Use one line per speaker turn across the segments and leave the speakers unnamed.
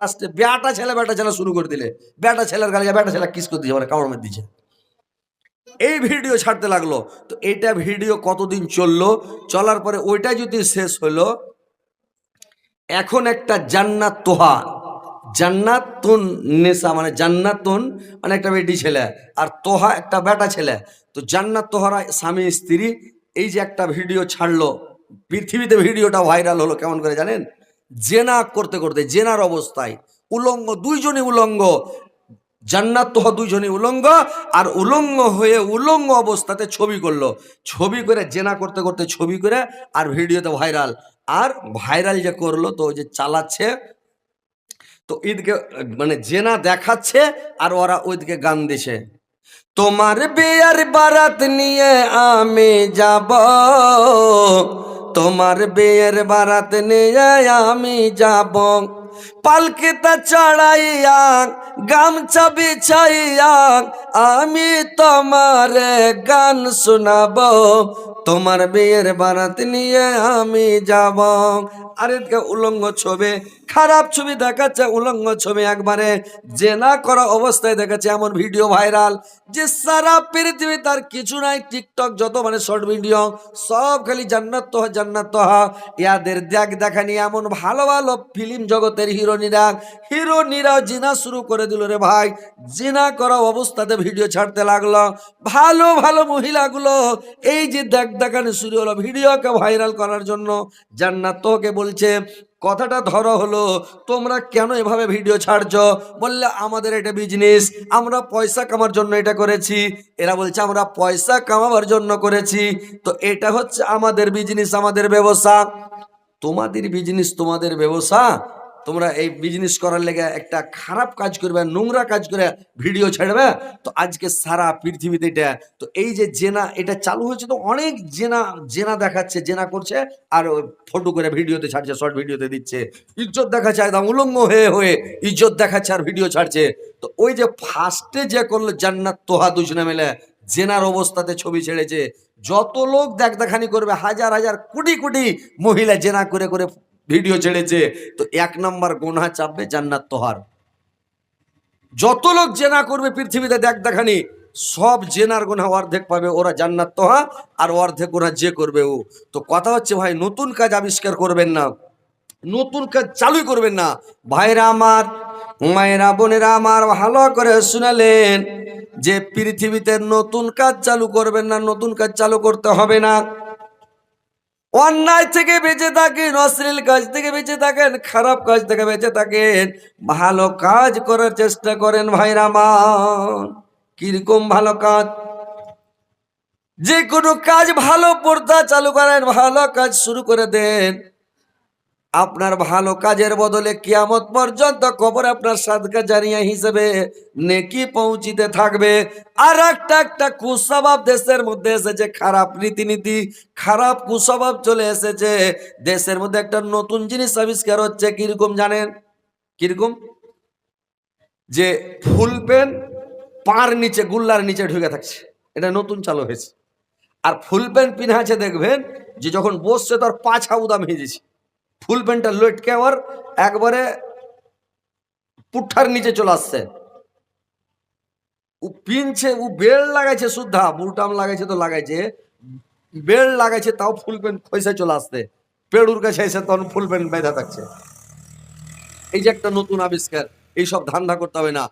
লাস্টে বেটা ছেলে বেটা ছেলে শুরু করে দিলে। বেটা ছেলের গালে বেটা ছেলে কিস করে দিয়েছে মানে কামড় মেরে এই ভিডিও ছাড়তে লাগল। তো এটা ভিডিও কতদিন চলল? চলার পরে ওইটা যদি শেষ হলো, এখন একটা জান্নাত তোহা জান্নাতুন নেশা মানে জান্নাতুন মানে একটা বেটি ছেলে আর তোহা একটা বেটা ছেলে। তো জান্নাত তোহারা স্বামী, স্ত্রী, এই যে একটা ভিডিও ছাড়লো, পৃথিবীতে ভিডিওটা ভাইরাল হলো, কেমন করে জানেন? জেনা করতে করতে, জেনার অবস্থায়। উলঙ্গ, দুইজনই উলঙ্গ। জান্নাত তোহা দুইজনই উলঙ্গ আর উলঙ্গ হয়ে উলঙ্গ অবস্থাতে ছবি করল। ছবি করে, জেনা করতে করতে ছবি করে আর ভিডিওতে ভাইরাল। আর ভাইরাল যে করল, তো যে চালাচ্ছে, তো ঈদকে মানে জেনা দেখাচ্ছে আর ওরা ওইদিকে গান দিছে। তোমার বিয়ের বারাত নিয়ে আমি যাব। তোমার বিয়ের বারাত নিয়ে আমি যাব। পালকিতা চড়াইয়া, গামছা বিছাইয়া, আমি তোমার গান শোনাবো, তোমার বিয়ের বারাত নিয়ে আমি যাব। আর এদিকে উলঙ্গ ছবি, খারাপ ছবি দেখাচ্ছে উলঙ্গ ছবি একবারে, জেনা করা অবস্থায় দেখাচ্ছে এমন ভিডিও ভাইরাল, যে সারা পৃথিবী তার কিছু নাই, টিকটক যত মানে শর্ট ভিডিও, সব খালি জান্নাত তোহা জান্নাত তোহা। ইয়াদের দেখ দেখানি এমন ভালো ভালো ফিল্ম জগতের হিরোনিরা। হিরোনিরাও জিনা শুরু করে দিল রে ভাই। জিনা করা অবস্থাতে ভিডিও ছাড়তে লাগল। ভালো ভালো মহিলাগুলো। এই যে দেখ দেখানি শুরু হলো, ভিডিওকে ভাইরাল করার জন্য। জান্নাত তোকে বলছে, কথাটা ধরো হলো, তোমরা কেন এভাবে ভিডিও ছাড়ছো? বললে, আমাদের এটা বিজনেস আমরা পয়সা কামার জন্য এটা করেছি। এরা বলছে, আমরা পয়সা কামাবার জন্য করেছি। তো এটা হচ্ছে আমাদের বিজনেস আমাদের ব্যবসা। তোমাদের বিজনেস তোমাদের ব্যবসা? তোমরা এই বিজনেস করার লেগে একটা খারাপ কাজ করবে, নোংরা কাজ করে ভিডিও ছাড়বে। তো আজকে সারা পৃথিবীতে এটা, তো এই যে জেনা, এটা চালু হয়েছে তো অনেক জেনা জেনা দেখাচ্ছে, জেনা করছে, আর ফটো করে ভিডিওতে ছাড়ছে শর্ট ভিডিওতে দিচ্ছে। ইজ্জত দেখাচ্ছে, একদম উলঙ্গ হয়ে হয়ে ইজ্জত দেখাচ্ছে আর ভিডিও ছাড়ছে। তো ওই যে ফার্স্টে যে করল জান্নাত তোহা দুজনে মিলে, জেনার অবস্থাতে ছবি ছেড়েছে। যত লোক দেখ দেখানি করবে, হাজার হাজার, কোটি কোটি মহিলা জেনা করে করে ভিডিও ছেড়েছে, তো এক নম্বর গোনা চাপবে জান্নাত তোহার। যত লোক জেনা করবে পৃথিবীতে, দেখ দেখানি, সব জেনার গোনা অর্ধেক পাবে, ওরা জান্নাত তোহা, আর অর্ধেক গোনা যে করবে ও। তো কথা হচ্ছে ভাই, নতুন কাজ আবিষ্কার করবেন না, নতুন কাজ চালুই করবেন না। ভাইরা আমার, মায়েরা, বোনেরা আমার, ভালো করে শুনালেন যে পৃথিবীতে নতুন কাজ চালু করবেন না, নতুন কাজ চালু করতে হবে না। অন্যায় থেকে বেঁচে থাকেন, অশ্লীল কাজ থেকে বেঁচে থাকেন, খারাপ কাজ থেকে বেঁচে থাকেন, ভালো কাজ করার চেষ্টা করেন ভাইরা রাম কীরকম ভালো কাজ? যে কোনো কাজ ভালো পর্দা চালু করেন, ভালো কাজ শুরু করে দেন। আপনার ভালো কাজের বদলে কিয়ামত পর্যন্ত কবর আপনার সাদকা জারিয়া হিসেবে নেকি পৌঁছিতে থাকবে। আর একটা একটা কুস্বভাব দেশের মধ্যে এসেছে, খারাপ রীতিনীতি, খারাপ কুস্বভাব চলে এসেছে। দেশের মধ্যে একটা নতুন জিনিস আবিষ্কার হচ্ছে, কীরকম জানেন? কীরকম? যে ফুল পেন পার নিচে, গুল্লার নিচে ঢুকে থাকছে। এটা নতুন চালু হয়েছে। আর ফুল পিনা আছে, দেখবেন, যে যখন বসছে তার পাছা উদাম ভেজেছে ফুল প্যান্টটা লটকে আবার একবারে পুঠার নিচে চলে আসছে। ও পিনছে, ও বেল লাগাইছে শুদ্ধা, বুলটাম লাগাইছে তো লাগাইছে। বেল লাগাইছে, তাও ফুল প্যান্ট খসে চলে আসছে। পেড়ুর কাছে এসে তখন ফুল প্যান্ট বেঁধা থাকছে। এই যে একটা নতুন আবিষ্কার, এইসব ধান্দা করতে হবে না।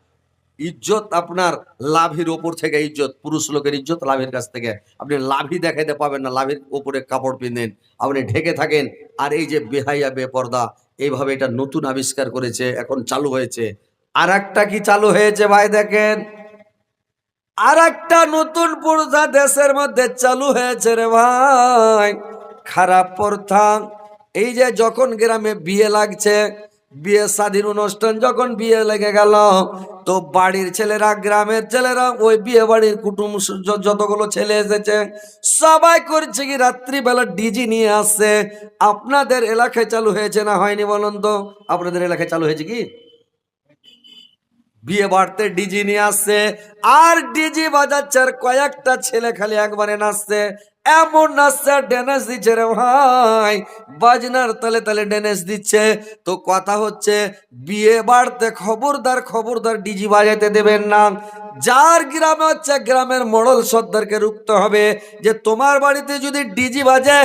ইজ্জত আপনার লাভের ওপর থেকে ইজ্জত, পুরুষ লোকের ইজ্জত লাভের কাছ থেকে। আপনি লাভই দেখাইতে পাবেন না, লাভের ওপরে কাপড় পিনেন, আপনি ঢেকে থাকেন। আর এই যে বেহাইয়া বেপর্দা, এইভাবে এটা নতুন আবিষ্কার করেছে, এখন চালু হয়েছে। আর একটা কি চালু হয়েছে ভাই দেখেন? আর একটা নতুন প্রথা দেশের মধ্যে চালু হয়েছে রে ভাই। খারাপ প্রথা এই যে যখন গ্রামে বিয়ে লাগছে বিয়ে স্বাধীন অনুষ্ঠান যখন বিয়ে লেগে গেল, তো বাড়ির ছেলেরা, গ্রামের ছেলেরা, ওই বিয়ে বাড়ির কুটুম যতগুলো ছেলে এসেছে, সবাই করছে কি রাত্রিবেলা ডিজি নিয়ে আসছে। আপনাদের এলাকায় চালু হয়েছে না হয়নি বলুন তো? আপনাদের এলাকায় চালু হয়েছে কি? বিয়ে বাড়তে ডিজি নিয়ে আসছে, আর ডিজি বাজাচ্ছে আর কয়েকটা ছেলে খালি একবারে নাচছে। এমন ড্যান্স দিচ্ছে রে ভাই। বাজনার তালে তালে ড্যান্স দিচ্ছে। তো কথা হচ্ছে, বিয়ে বাড়তে খবরদার খবরদার ডিজি বাজাতে দেবেন না। যার গ্রামে হচ্ছে, গ্রামের মোড়ল সর্দারকে রুখতে হবে যে, তোমার বাড়িতে যদি ডিজি বাজে,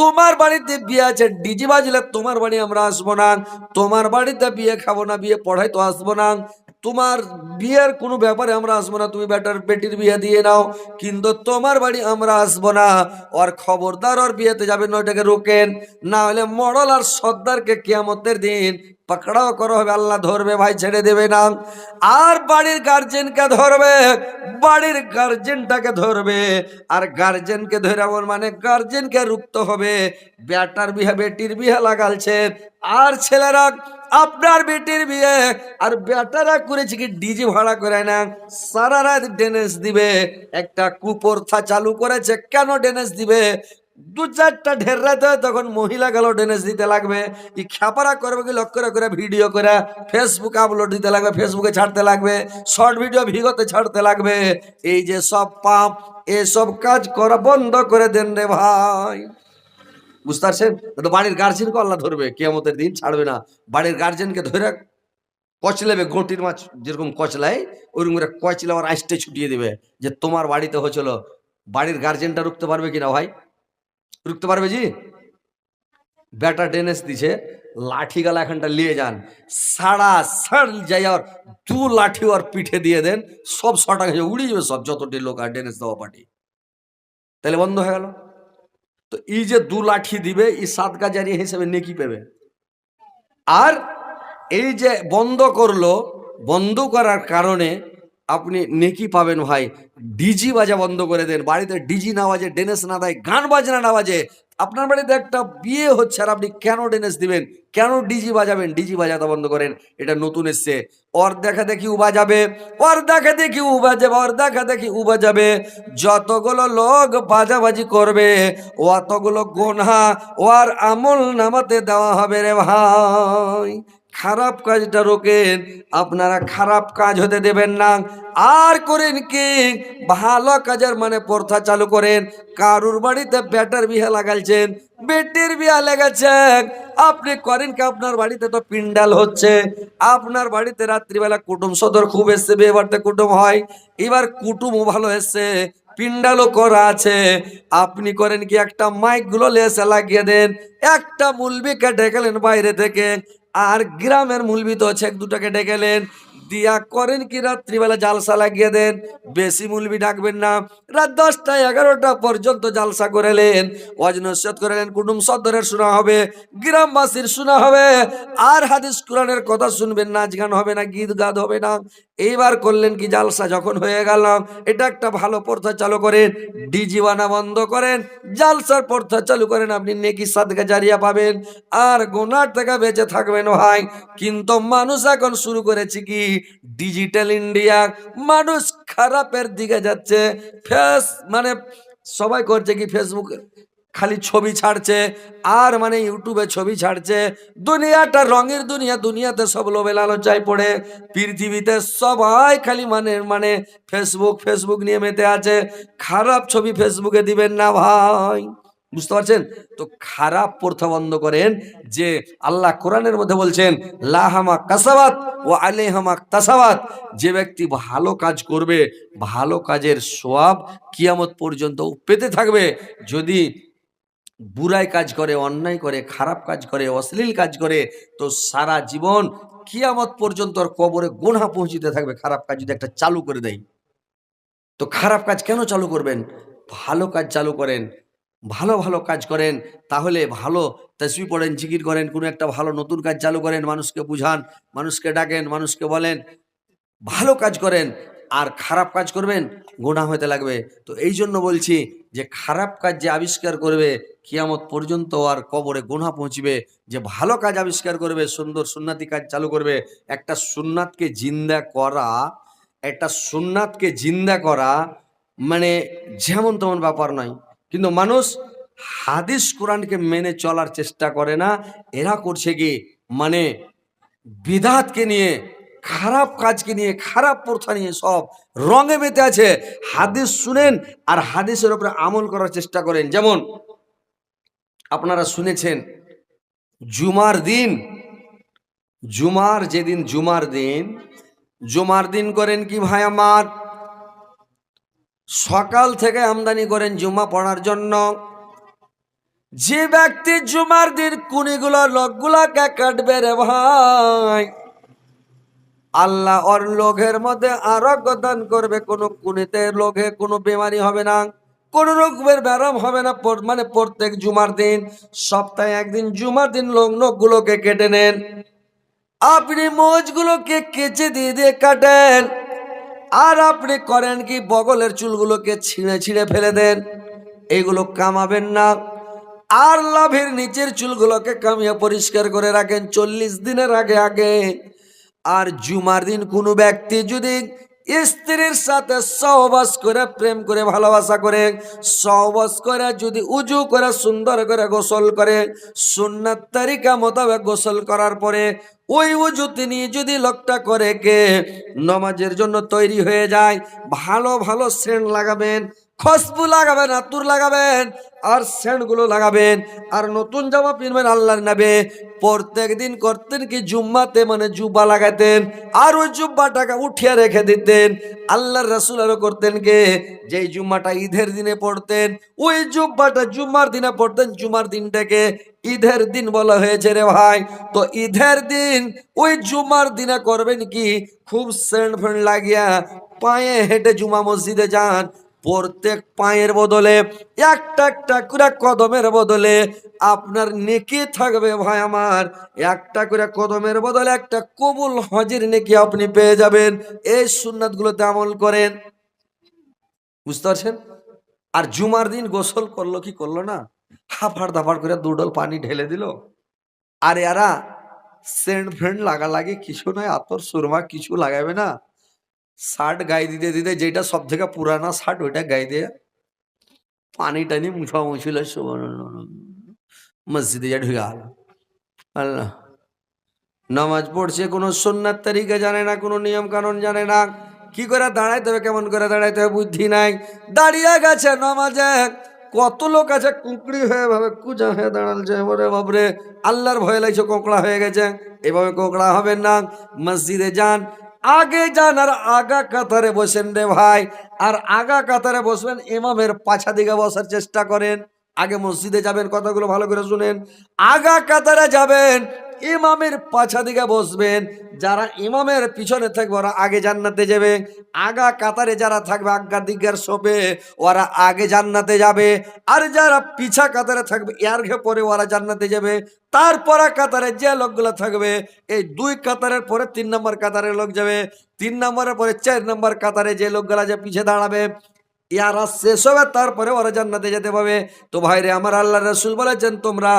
তোমার বাড়িতে বিয়ে আছে ডিজি বাজলে তোমার বাড়ি আমরা আসব না। তোমার বাড়িতে বিয়ে খাব না, বিয়ে পড়াই তো আসব না। তোমার বিয়ের কোনো ব্যাপারে আমরা আসব না। তুমি বেটার বেটির বিয়ে দিয়ে নাও, কিন্তু তোমার বাড়ি আমরা আসব না। ওর খবরদার ওর বিয়েতে যাবেন ওইটাকে রোকেন। না হলে মডল আর সর্দারকে কেয়ামতের দিন পাকড়াও করা হবে আল্লাহ ধরবে ভাই ছেড়ে দেবে না আর বাড়ির গার্জেনকে ধরবে বাড়ির গার্জেনটাকে ধরবে আর গার্জেনকে ধরে এমন মানে গার্জেনকে রুখতে হবে বেটার বিহা বেটির বিহা লাগালছে আর ছেলেরা আপনার বেটির বিয়ে আর বেটারা করেছে কি ডিজি ভাড়া করে না সারা রাত ডেনেস দিবে একটা কুপর্থা চালু করেছে কেন ডেনেস দিবে দু চারটা ঢের রাতে তখন মহিলা গেল ডেনেস দিতে লাগবে। ই খ্যাপারা করবে কি, লক্ষ্য করে ভিডিও করে ফেসবুকে আপলোড দিতে লাগবে ফেসবুকে ছাড়তে লাগবে শর্ট ভিডিও ভিগোতে ছাড়তে লাগবে। এই যে সব পাপ, এসব কাজ করা বন্ধ করে দেন রে ভাই। বুঝতে পারছেন? তো বাড়ির গার্জেনকে আল্লাহ ধরবে, কেয়ামতের দিন ছাড়বে না। বাড়ির গার্জেনকে ধরে কচলেবে গোটির মাছ, যেরকম কচলায় ওরকম করে কচলে আমার আইসটে ছুটিয়ে দেবে, যে তোমার বাড়িতে হয়েছিল। বাড়ির গার্জেনটা রুখতে পারবে কিনা ভাই? রুখতে পারবে জি? বেটা ডেনেস দিছে, লাঠি গালা এখানটা নিয়ে যান। সাড়া সাড় যাই আর দু লাঠি ওর পিঠে দিয়ে দেন, সব শটা গেছে উড়িয়ে যাবে সব যতটি লোক আর ডেনেস দেওয়া পার্টি। তাহলে বন্ধ হয়ে গেল। তো এই যে দু লাঠি দিবে, এই সাদকা জারি হিসেবে নেকি পেবে। আর এই যে বন্ধ করল, বন্ধ করার কারণে আপনি নেকি পাবেন ভাই। ডিজি বাজা বন্ধ করে দেন। বাড়িতে ডিজি না বাজে ডেনেস না দেয়, গান বাজনা না বাজে। আপনার বাড়িতে একটা বিয়ে হচ্ছে আর আপনি কেন ডেনেস দিবেন? কেন ডিজি বাজাবেন? ডিজি বাজাতে বন্ধ করেন। এটা নতুন এসছে। ওর দেখা দেখি উ বাজাবে। ওর দেখা দেখি উ বাজাবে। ওর দেখা দেখি উ বাজাবে। যতগুলো লোক বাজাবাজি করবে, অতগুলো গোনা ওর আমল নামাতে দেওয়া হবে রে ভাই। খারাপ কাজটা রোকেন আপনারা খারাপ কাজ হতে দেবেন না। আর করেন কি? ভালো কাজের মানে প্রথা চালু করেন। কারুর বাড়িতে বেটার বিহা লাগাইছেন বেটির বিয়া লেগেছেন আপনি করেন কি? আপনার বাড়িতে তো পিন্ডাল হচ্ছে। আপনার বাড়িতে রাত্রিবেলা কুটুম সদর খুব এসছে বিয়ে বাড়িতে কুটুম হয়। এবার কুটুমও ভালো এসছে পিন্ডালও করা আছে। আপনি করেন কি? একটা মাইকগুলো লেসে লাগিয়ে দেন। একটা মুলবিকে ডেকেলেন বাইরে থেকে। আর গ্রামের মূল তো আছে এক দুটাকে ডেকেলেন দিয়া করেন কি, রাত্রিবেলা জালসা লাগিয়ে দেন। বেশি মুলবি ডাকবেন না। রাত দশটা এগারোটা পর্যন্ত জালসা করেলেন অজনসত করেলেন কুটুম সদরের শোনা হবে, গ্রামবাসীর শোনা হবে। আর হাদিস কোরআনের কথা শুনবেন নাচ গান হবে না, গীত গাদ হবে না। এইবার করলেন কি জালসা? যখন হয়ে গেল এটা একটা ভালো প্রথা চালু করেন ডিজি বানা বন্ধ করেন, জালসার প্রথা চালু করেন, আপনি নেকি সাদকা জারিয়া পাবেন, আর গোনার থেকে বেঁচে থাকবেন ভাই। কিন্তু মানুষ এখন শুরু করেছে কি? ডিজিটাল ইন্ডিয়া মানুষ খারাপের দিকে যাচ্ছে। ফেস মানে সবাই করছে কি? ফেসবুক খালি ছবি ছাড়ছে, আর মানে ইউটিউবে ছবি ছাড়ছে। দুনিয়াটা রঙের দুনিয়া, দুনিয়াতে সব লোভে লালচায় পড়ে। পৃথিবীতে সবাই খালি মানে মানে ফেসবুক ফেসবুক নিয়ে মেতে আছে। খারাপ ছবি ফেসবুকে দিবেন না ভাই। বুঝতে পারছেন? তো খারাপ প্রথা বন্ধ করেন, যে আল্লাহ কোরআনের মধ্যে বলছেন, লাহামা কাসাবাত ও আলেহামা তাসাবাত। যে ব্যক্তি ভালো কাজ করবে, ভালো কাজের সোয়াব কিয়ামত পর্যন্ত পেতে থাকবে। যদি বুরাই কাজ করে, অন্যায় করে, খারাপ কাজ করে, অশ্লীল কাজ করে, তো সারা জীবন কিয়ামত পর্যন্ত ওর কবরে গোনা পৌঁছিতে থাকবে খারাপ কাজ যদি একটা চালু করে দেয়। তো খারাপ কাজ কেন চালু করবেন? ভালো কাজ চালু করেন, ভালো ভালো কাজ করেন, তাহলে ভালো তসবি পড়েন, জিকির করেন, কোনো একটা ভালো নতুন কাজ চালু করেন, মানুষকে বুঝান, মানুষকে ডাকেন, মানুষকে বলেন, ভালো কাজ করেন আর খারাপ কাজ করবেন গোনা হতে লাগবে। তো এই জন্য বলছি যে খারাপ কাজ যে আবিষ্কার করবে, কিয়ামত পর্যন্ত আর কবরে গোনা পৌঁছবে। যে ভালো কাজ আবিষ্কার করবে, সুন্দর সুন্নাতি কাজ চালু করবে, একটা সুন্নাতকে জিন্দা করা, একটা সুন্নাতকে জিন্দা করা মানে যেমন তেমন ব্যাপার নয়। কিন্তু মানুষ হাদিস কোরআনকে মেনে চলার চেষ্টা করে না, এরা করছে কি? মানে বিধাতকে নিয়ে খারাপ কাজকে নিয়ে, খারাপ প্রথা নিয়ে সব রঙে মেতে আছে। হাদিস শুনেন আর হাদিসের উপরে আমল করার চেষ্টা করেন। যেমন আপনারা শুনেছেন, জুমার দিন, জুমার যেদিন জুমার দিন জুমার দিন করেন কি ভাই আমার? সকাল থেকে আমদানি করেন জুমা পড়ার জন্য। যে ব্যক্তি জুমার দিন কুনিগুলো, লোকগুলাকে কাটবে রে ভাই। আল্লাহ ওর লোঘের মধ্যে আরোগ্য দান করবে। কোনো কুনিতে লোঘে কোনো বেমারি হবে না, কোন রোগের ব্যারাম হবে না। মানে প্রত্যেক জুমার দিন, সপ্তাহে একদিন, জুমার দিন লোক নখগুলোকে কেটে নেন। আপনি মোজগুলোকে কেচে দিয়ে দিয়ে কাটেন। আর আপনি করেন কি, বগলের চুলগুলোকে ছিঁড়ে ছিঁড়ে ফেলে দেন। এগুলো কামাবেন না। আর লাভের নিচের চুলগুলোকে কামিয়ে পরিষ্কার করে রাখেন। চল্লিশ দিনের আগে আগে আর জুমার দিন কোনো ব্যক্তি যদি স্ত্রীর সাথে সহবাস করে, প্রেম করে, ভালোবাসা করে, সহবাস করে, যদি উজু করে, সুন্দর করে গোসল করে, সুন্নাত তারিকা মোতাবেক গোসল করার পরে ওই উজু তিনি যদি লোকটা করে কে, নমাজের জন্য তৈরি হয়ে যায়, ভালো ভালো সেন্ট লাগাবেন খুশবু লাগাবেন, আতুর লাগাবেন, আর সেন্টগুলো লাগাবেন, আর নতুন জামা পিনবেন আল্লাহর নাবে। প্রত্যেক দিন করতেন কি? জুম্মাতে মানে জুব্বা লাগাতেন, আর ওই জুব্বাটাকে উঠিয়ে রেখে দিতেন। আল্লাহর রাসুল আরও করতেন কে? যেই জুম্মাটা ঈদের দিনে পড়তেন, ওই জুব্বাটা জুম্মার দিনে পড়তেন জুমার দিনটাকে ঈদের দিন বলা হয়েছে রে ভাই। তো ঈদের দিন ওই জুমার দিনে করবেন কি? খুব সেন্ট ফেন্ট লাগিয়া পায়ে হেঁটে জুমা মসজিদে যান প্রত্যেক পায়ের বদলে, একটা একটা করে কদমের বদলে আপনার নেকি থাকবে ভাই আমার। একটা করে কদমের বদলে একটা কবুল হজের নেকি আপনি পেয়ে যাবেন। এই সুন্নাত গুলোতে আমল করেন। বুঝতে পারছেন? আর জুমার দিন গোসল করল কি করল না? হাফাড় দাফাড় করে দুডল পানি ঢেলে দিল। আর এরা সেন্ট ফ্রেন্ড লাগালাগি কিছু নয়, আতর, সুরমা কিছু লাগাবে না। শার্ট গায়ে দিতে দিতে যেটা সব থেকে পুরানা শার্ট ওইটা গায়ে দিয়ে পানি টানি মুছা মুছিল মসজিদে যা ঢুকে গেল আল্লাহ। নামাজ পড়ছে, কোনো সন্ন্যার তারিখে জানে না, কোনো নিয়ম কানুন জানে না। কি করে দাঁড়াইতে হবে, কেমন করে দাঁড়াইতে হবে, বুদ্ধি নাই। দাঁড়িয়ে গেছে নামাজে। কত লোক আছে, কুঁকড়ি হয়ে ভাবে, কুজা হয়ে দাঁড়ালছে বাবরে আল্লাহর ভয় লাগছে, কোকড়া হয়ে গেছে। এভাবে কোঁকড়া হবে না। মসজিদে যান আগে যান আর আগা কাতারে বসেন রে ভাই। আর আগা কাতারে বসবেন এমামের পাছা দিকে বসার চেষ্টা করেন। আগে মসজিদে যাবেন, কথাগুলো ভালো করে শুনেন। আগা কাতারে যাবেন, ইমামের পাছা দিকে বসবেন। যারা ইমামের পিছনে থাকবে, ওরা আগে জান্নাতে যাবে। আগা কাতারে যারা থাকবে, আজ্ঞা দিজ্ঞার সোপে ওরা আগে জান্নাতে যাবে। আর যারা পিছা কাতারে থাকবে, এর ঘে পরে ওরা জান্নাতে যাবে। তারপরে কাতারে যে লোকগুলো থাকবে, এই দুই কাতারের পরে তিন নম্বর কাতারের লোক যাবে। তিন নম্বরের পরে চার নম্বর কাতারে যে লোকগুলা যে পিছে দাঁড়াবে ইয়ারা শেষ হবে, তারপরে ওরা জান্নাতে যেতে পাবে তো ভাইরে, আমার আল্লাহ রসুল বলেছেন, তোমরা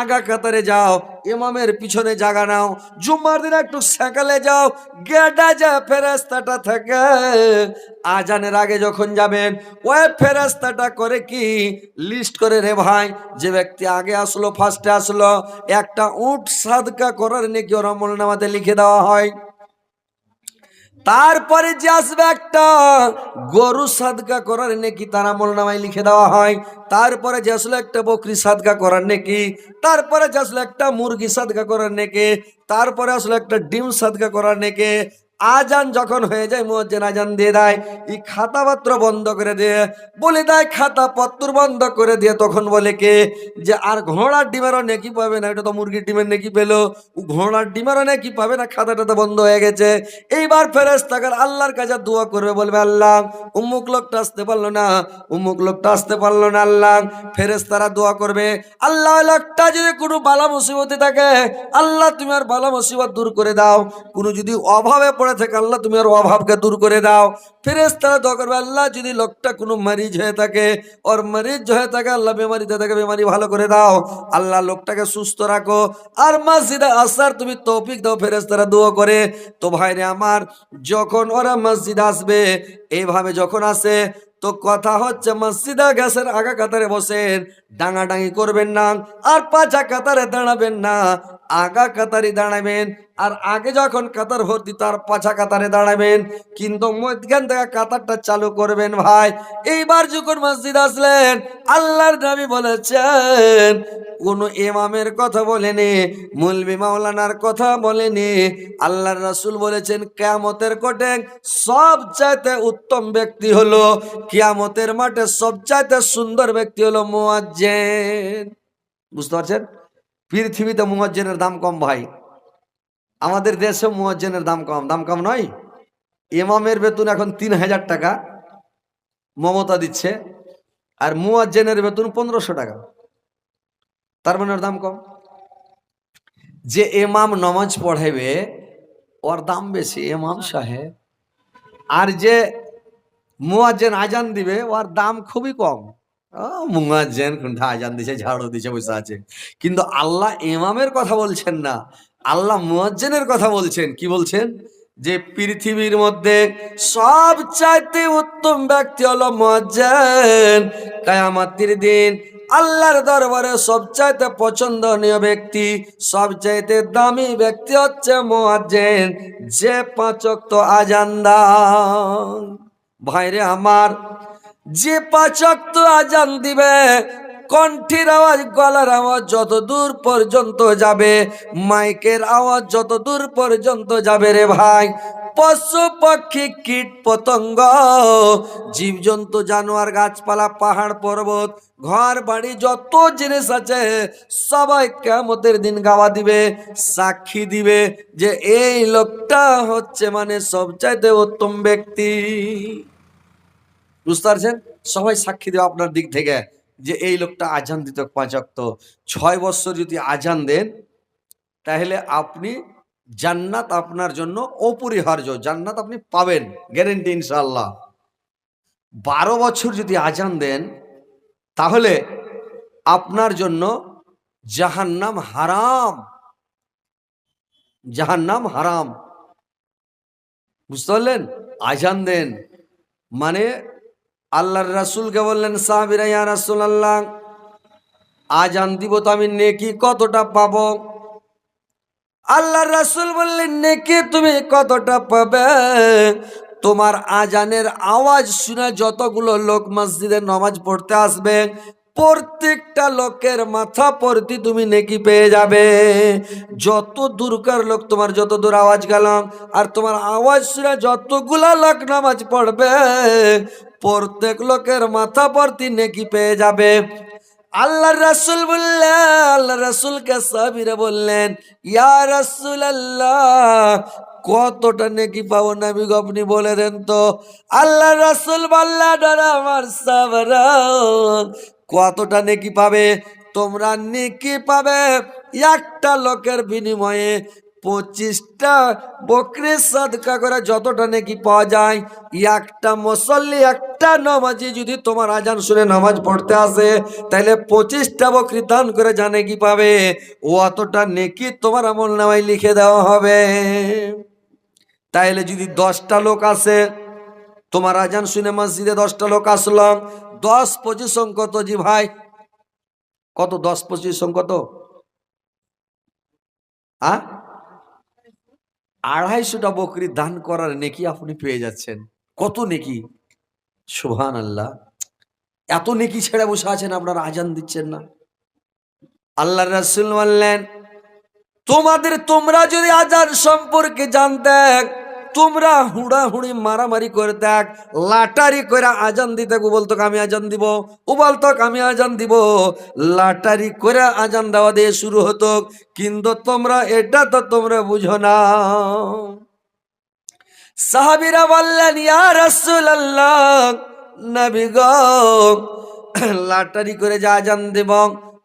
আগা কাতারে যাও, ইমামের পিছনে জাগা নাও, জুম্মার দিন একটু সকালে যাও, গেডা যা ফেরাস্তাটা থাকে। আজানের আগে যখন যাবেন ওই ফেরাস্তাটা করে কি? লিস্ট করে, রে ভাই, যে ব্যক্তি আগে আসলো ফার্স্টে আসলো, একটা উট সাদকা করার নাকি ওর আমল নামাতে লিখে দেওয়া হয়। তারপরে যে আসবে একটা, গরু সাদগা করার নাকি তার আমল নামায় লিখে দেওয়া হয়। তারপরে যে আসলে একটা বকরি সাদগা করার নাকি, তারপরে যে আসলে একটা মুরগি সাদগা করার নাকি, তারপরে আসলে একটা ডিম সাদগা করার নাকি আজান যখন হয়ে যায়, মুয়াজ্জিন আজান দিয়ে দেয়, এই খাতাপত্র বন্ধ করে দিয়ে, বলে দেয় খাতা পত্র বন্ধ করে দিয়ে, তখন বলে কে? যে আর ঘোড়ার ডিমেরও নেকি পাবে না, এটা তো মুরগির ডিমের নেকি পেল। ঘোড়ার ডিমেরও নেকি পাবে না, খাতাটা তো বন্ধ হয়ে গেছে। এইবার ফেরেস তাকার আল্লাহর কাছে দোয়া করবে, বলবে, আল্লাহ উমুক লোকটা আসতে পারল না উমুক লোকটা আসতে পারল না, আল্লাহ ফেরেস তারা দোয়া করবে, আল্লাহ, লোকটা যদি কোনো বালা মুসিবতে থাকে, আল্লাহ, তুমি আর বালা মুসিবত দূর করে দাও। কোনো যদি অভাবে পড়ে থাকে আল্লাহ তুমি আর অভাবকে দূর করে দাও। ফেরেস তারা দোয়া করবে, আল্লাহ যদি লোকটা কোনো মারিজ হয়ে থাকে, ওর মারিজ হয়ে থাকে, আল্লাহ বেমারিতে থাকে বেমারি ভালো করে দাও। আল্লাহ লোকটাকে সুস্থ রাখো। আর মসজিদে আসার তুমি তৌফিক দাও ফেরেস তারা দোয়া করে। তো ভাইরে আমার, যখন ওরা মসজিদ আসবে এইভাবে যখন আসে তো কথা হচ্ছে, মসজিদা গ্যাসের আগা কাতারে বসেন, ডাঙাডাঙি করবেন না আর পাঁচা কাতারে দাঁড়াবেন না। আগা কাতারি দাঁড়াবেন আর আগে যখন কাতার ভর্তি, তার পাছা কাতারে দাঁড়াবেন। কিন্তু মধ্যখান থেকে কাতারটা চালু করবেন ভাই। এইবার যখন মসজিদ আসলেন, আল্লাহর নবী বলেছেন, কোন ইমামের কথা বলেনি, মুলবি মাওলানার কথা বলেনি। আল্লাহর রাসূল বলেছেন, কিয়ামতের কোটে সব চাইতে উত্তম ব্যক্তি হলো কিয়ামতের মাঠে সব চাইতে সুন্দর ব্যক্তি হলো মুয়াজ্জিন। বুঝতে পারছেন? পৃথিবীতে মুয়াজ্জিনের দাম কম ভাই। আমাদের দেশে মুয়াজ্জিনের দাম কম। দাম কম নয়। ইমামের বেতন এখন তিন হাজার টাকা। মমতা দিচ্ছে। আর মুয়াজ্জিনের বেতন পনেরোশো টাকা। তার মানে ওর দাম কম। যে এমাম নমাজ পড়াইবে, ওর দাম বেশি। এমাম সাহেব। আর যে মুয়াজ্জেন আজান দিবে, ওর দাম খুবই কম। মুয়াজ্জেন কোনটা আজান দিছে, ঝাড়ু দিছে, বসে আছে। কিন্তু আল্লাহ ইমামের কথা বলছেন না, আল্লাহ মুয়াজ্জেনের কথা বলছেন। কি বলছেন? যে পৃথিবীর মধ্যে সব চাইতে উত্তম ব্যক্তি হলো মুয়াজ্জেন কায়ামাতির দিন আল্লাহর দরবারে সবচাইতে পছন্দনীয় ব্যক্তি, সবচাইতে দামি ব্যক্তি হচ্ছে মুয়াজ্জিন যে পাঁচক তো আজান ভাইরে আমার যে পাচক তো আজান দিবে কণ্ঠের আওয়াজ, গলার আওয়াজ যত দূর পর্যন্ত যাবে, মাইকের আওয়াজ যত দূর পর্যন্ত যাবে রে ভাই। পশু পাখি কীট পতঙ্গ, জীবজন্তু, জানোয়ার, গাছপালা, পাহাড়, পর্বত, ঘর, বাড়ি, যত জিনিস আছে, সবাই কেমতের দিন গাওয়া দিবে, সাক্ষী দিবে যে এই লোকটা হচ্ছে মানে সবচাইতে উত্তম ব্যক্তি। বুঝতে পারছেন? সবাই সাক্ষী দেবে আপনার দিক থেকে। যে এই লোকটা আজান দিত পাঁচক্ত, ছয় বছর যদি আজান দেন, তাহলে আপনি জান্নাত আপনার জন্য অপরিহার্য, জান্নাত আপনি পাবেন গ্যারেন্টি ইনশাল্লাহ বারো বছর যদি আজান দেন, তাহলে আপনার জন্য জাহান্নাম হারাম। জাহান্নাম হারাম। বুঝতে পারলেন? আজান দেন মানে আল্লাহর রাসুলকে বললেন, সাহাবিরা, ইয়া রাসূলুল্লাহ আজান দিব তো আমি নেকি কতটা পাব? আল্লাহর রাসূল বললেন, নেকি তুমি কতটা পাবে? তোমার আজানের আওয়াজ শুনে যতগুলো লোক মসজিদে নামাজ পড়তে আসবে, প্রত্যেকটা লোকের মাথা পড়তি তুমি নেকি পেয়ে যাবে। যত দূরকার লোক তোমার যত দূর আওয়াজ গেলাম, আর তোমার আওয়াজ শুনে যতগুলা লোক নামাজ পড়বে প্রত্যেক লোকের মাথা পড়তি নেকি পেয়ে যাবে। আল্লাহ রাসুল বললেন, আল্লাহ রাসুলকে সাবিরে বললেন, ইয়া রাসুল আল্লাহ কতটা নেকি পাবো গো আপনি বলে দেন তো। আল্লাহ রাসুল বল্লা ডরা আমার সাবরা কতটা নেকি পাবে? তোমরা নেকি পাবে? একটা লোকের বিনিময়ে পঁচিশটা বকরি সাদকা করে যতটা নাকি পাওয়া যায়, একটা মুসল্লি, একটা নামাজি যদি তোমার আজান শুনে নামাজ পড়তে আসে, তাহলে পঁচিশটা বকরি দান করে জানে কি পাবে, ও অতটা নেকি তোমার আমল নামায় লিখে দেওয়া হবে। তাইলে যদি দশটা লোক আসে, তোমার আজান শুনে মসজিদে দশটা লোক আসলাম দশ পজিশন কত জি ভাই, কত দশ পজিশন কত আ? আড়াইশোটা বকরি দান করার নেকি আপনি পেয়ে যাচ্ছেন। কত নেকি? সুহান আল্লাহ এত নেকি ছেড়ে বসে আছেন, আপনারা আজান দিচ্ছেন না। আল্লাহ রাসুল বললেন, তোমাদের, তোমরা যদি আজান সম্পর্কে জানতে তোমরা হুড়াহুড়ি মারামারি করে দেখ, লাটারি করে আজান দিতে ও বলতো আমি আজান দিব। ও বলতো আমি আজান দিব। লাটারি করে আজান দেওয়া দিয়ে শুরু হতো, কিন্তু তোমরা এটা তো তোমরা বুঝো না। সাহাবিরা বললেন, ইয়া রাসূলুল্লাহ, নবী গো, লাটারি করে যা আজান দেব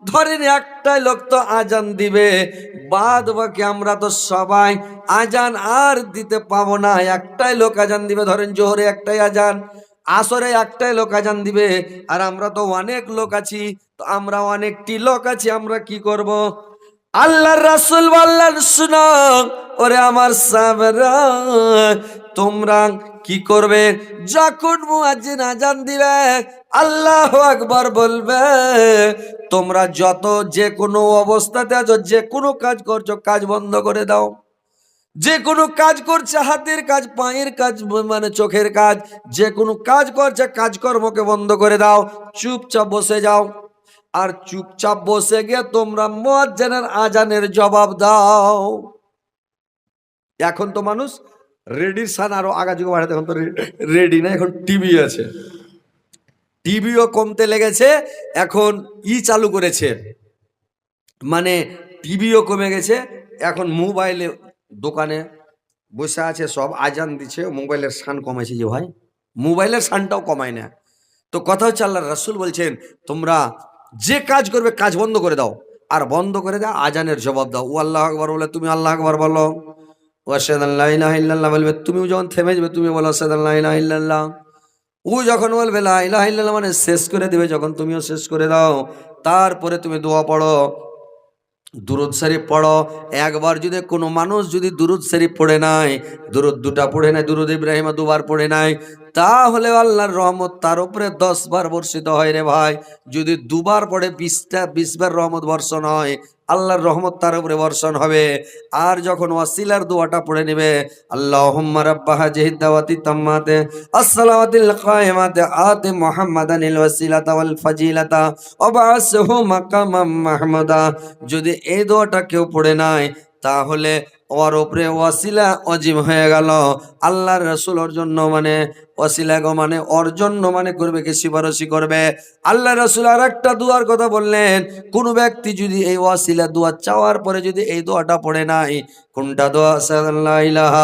ধরেন একটাই লোক তো আজান দিবে। বাদ বাকি আমরা তো সবাই আজান আর দিতে পাবো না। একটাই লোক আজান দিবে, ধরেন জোহরে একটাই আজান, আসরে একটাই লোক আজান দিবে। আর আমরা তো অনেক লোক আছি, তো আমরা অনেকটি লোক আছি, আমরা কি করব? আল্লাহ রাসুল বললেন, শুনো, ওরে আমার সাবরা তোমরা কি করবে? যখন মুয়াজ্জিন আজান দিবে, আল্লাহ আকবার বলবে, তোমরা যত যে কোনো অবস্থাতে আছো যে কোনো কাজ করছ, কাজ বন্ধ করে দাও। যে কোনো কাজ করছে, হাতের কাজ, পায়ের কাজ মানে চোখের কাজ যে কোনো কাজ করছে, কাজকর্মকে বন্ধ করে দাও। চুপচাপ বসে যাও। আর চুপচাপ বসে গিয়ে তোমরা মুয়াজ্জিনের আজানের জবাব দাও। এখন তো মানুষ রেডির সান, আরও আগা যুগে বাড়াতে, এখন তো রেডি না, এখন টিভি আছে। টিভিও কমতে লেগেছে, এখন ই চালু করেছে। মানে টিভিও কমে গেছে, এখন মোবাইলে দোকানে বসে আছে, সব আজান দিচ্ছে, মোবাইলের সান কমেছে যে ভাই। মোবাইলের সানটাও কমায় না। তো কথা হচ্ছে আল্লাহ রাসুল বলছেন, তোমরা যে কাজ করবে, কাজ বন্ধ করে দাও। আর বন্ধ করে দাও আজানের জবাব দাও। ও আল্লাহ আকবর বলে, তুমি আল্লাহ আকবর বলো। ইলাহা ইল্লাল্লাহ বলবে, তুমিও যখন থেমে যাবে তুমি বলো ইল্লাল্লাহ। ও যখন বলবে, লা ইলাহা ইল্লাল্লাহ মানে শেষ করে দেবে, যখন তুমিও শেষ করে দাও। তারপরে তুমি দোয়া পড়ো, দুরুদ শরীফ পড়ো। একবার যদি কোনো মানুষ যদি দুরুদ শরীফ পড়ে নাই, দুরুদ দুটা পড়ে নাই, দুরুদ ইব্রাহিমা দুবার পড়ে নাই তাহলে আল্লাহর রহমত তার উপরে দশ বার বর্ষিত হয় রে ভাই। যদি দুবার পড়ে বিশটা, বিশবার রহমত বর্ষণ হয়, আল্লাহর রহমত তার উপরে বর্ষণ হবে। আর যখন ওয়াসিলার দোয়াটা পড়ে নেবে আল্লাহ রাব্বাহা তাম্মাতে যদি এই দোয়াটা কেউ পড়ে নাই, তাহলে ওর ওপরে ওয়াসিলা অজিম হয়ে গেল। আল্লাহর রসুলের জন্য মানে ওয়াসিলা গো মানে ওর জন্য মানে করবে কে সিফারসি করবে। আল্লাহ রসুল আর একটা দুয়ার কথা বললেন, কোন ব্যক্তি যদি এই ওয়াসিলা দোয়া চাওয়ার পরে যদি এই দোয়াটা পড়ে নাই, কোনটা দোয়া? আসাদাল্লাহ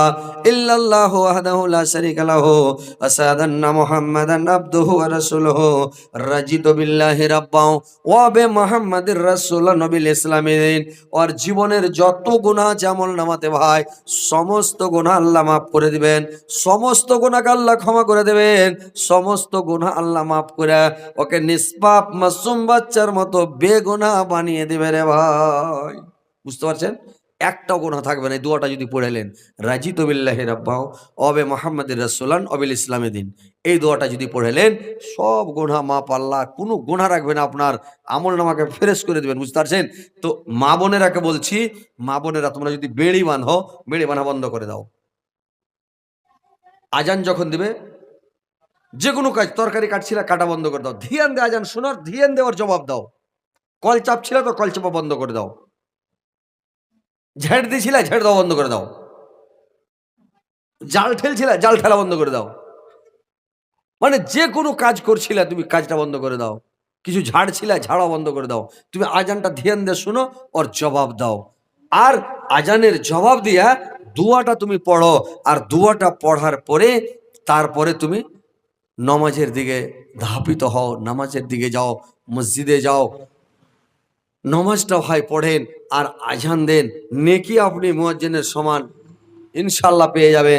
ওর জীবনের যত গুনাহ আমল নামাতে ভাই, সমস্ত গোনা আল্লাহ মাফ করে দিবেন, সমস্ত গোনাকে আল্লাহ ক্ষমা করে দেবেন, সমস্ত গোনা আল্লাহ মাফ করে ওকে নিষ্পাপ মাসুম বাচ্চার মতো বেগোনা বানিয়ে দেবে রে ভাই। বুঝতে পারছেন? একটাও গোনা থাকবে না। এই দুয়াটা যদি পড়েলেন রাজি তবিল্লাহ রাব্বাও অবে মোহাম্মদের রসুলান, অবিল ইসলামে দিন। এই দোয়াটা যদি পড়েলেন সব গোনা মা পাল্লা কোনো গোনা রাখবে না আপনার। আমল নামাকে ফেরেস করে দেবেন, বুঝতে পারছেন? তো মা বোনেরাকে বলছি, মা বোনেরা, তোমরা যদি বেড়ি বাঁধো, বেড়ি বাঁধা বন্ধ করে দাও। আজান যখন দিবে যে কোনো কাজ, তরকারি কাটছিল, কাটা বন্ধ করে দাও। ধিয়ান দে আজান শোনার, ধিয়ান দেওয়ার জবাব দাও। কল চাপছিল তো কল চাপা বন্ধ করে দাও। ঝেড় দিয়েছিলে ঝেড় দেওয়া বন্ধ করে দাও। জাল ঠেলছিলে, জাল ঠেলা বন্ধ করে দাও। মানে যে কোনো কাজ করছিলে, তুমি কাজটা বন্ধ করে দাও। কিছু ঝাড়ছিলে ঝাড়া বন্ধ করে দাও। তুমি আজানটা ধ্যান দিয়ে শুনো, ওর জবাব দাও। আর আজানের জবাব দিয়া দুয়াটা তুমি পড়ো, আর দুয়াটা পড়ার পরে তারপরে তুমি নমাজের দিকে ধাপিত হও, নামাজের দিকে যাও, মসজিদে যাও নমাজটা ভাই পড়েন আর আজান দেন। নেকি আপনি মোয়াজ্জেনের সমান ইনশাল্লাহ পেয়ে যাবেন।